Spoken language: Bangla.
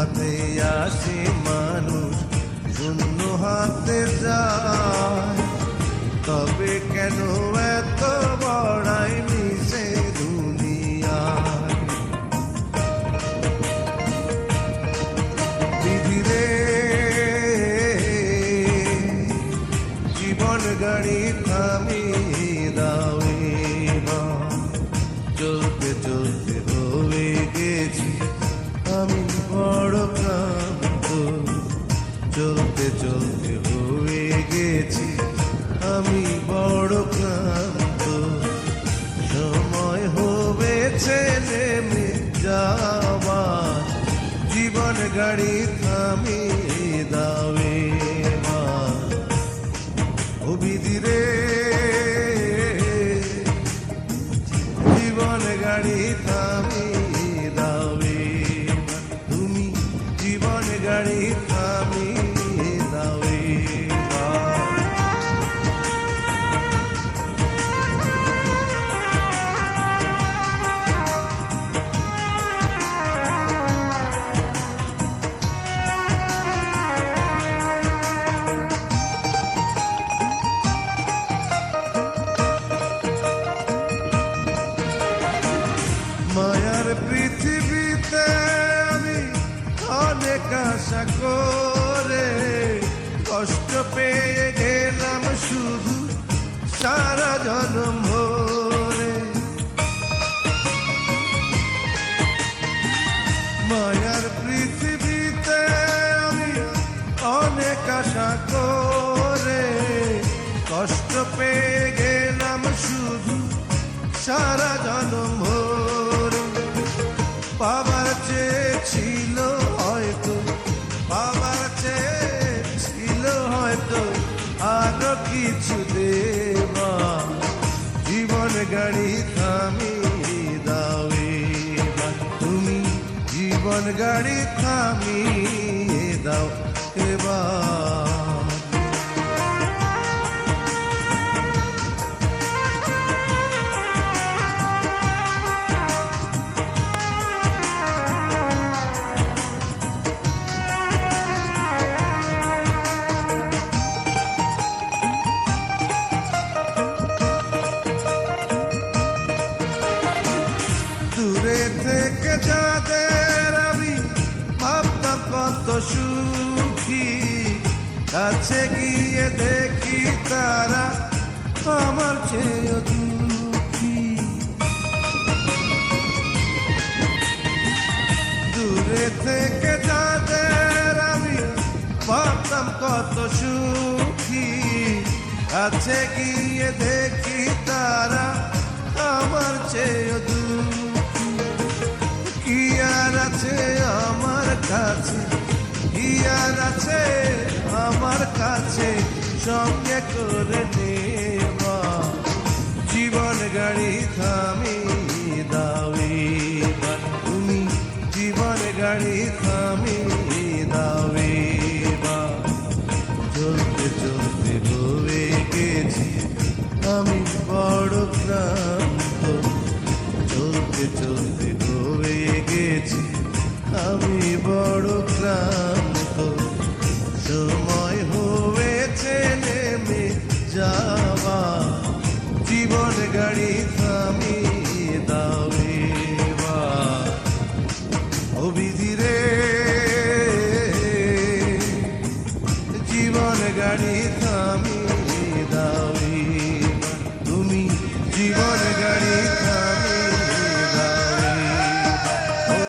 আসে মানুষ শূন্য হাতে যায়। তবে কেন এত বড়াই মিশে দুনিয়ায়? বিধিরে জীবন গাড়ি থামি চলতে চলতে হয়ে গেছি। আমি বড় ক্লান্ত সময় হয়েছে নেমে যাওয়া জীবন গাড়ি থামি করে কষ্ট পেয়ে গেলাম শুধু সারা জনম ভরে। মায়ার পৃথিবীতে আমি অনেক আশা করে কষ্ট পেয়ে গেলাম শুধু সারা জনম ভরে। পাবার কিছু দেবা জীবন গাড়ি থামি দাওয়ে বা তুমি জীবন গাড়ি থামি দাও এবার। থেকে যাদের আমি ভাবতাম কত সুখী। কাছে গিয়ে দেখি তারা আমার চেয়ে দুঃখী। দূরে থেকে যাদের আমি ভাবতাম কত সুখী। কাছে গিয়ে দেখি তারা আমার চেয়ে দুঃখী। আমার কাছে আর আছে আমার কাছে সঙ্গে করে নেওয়া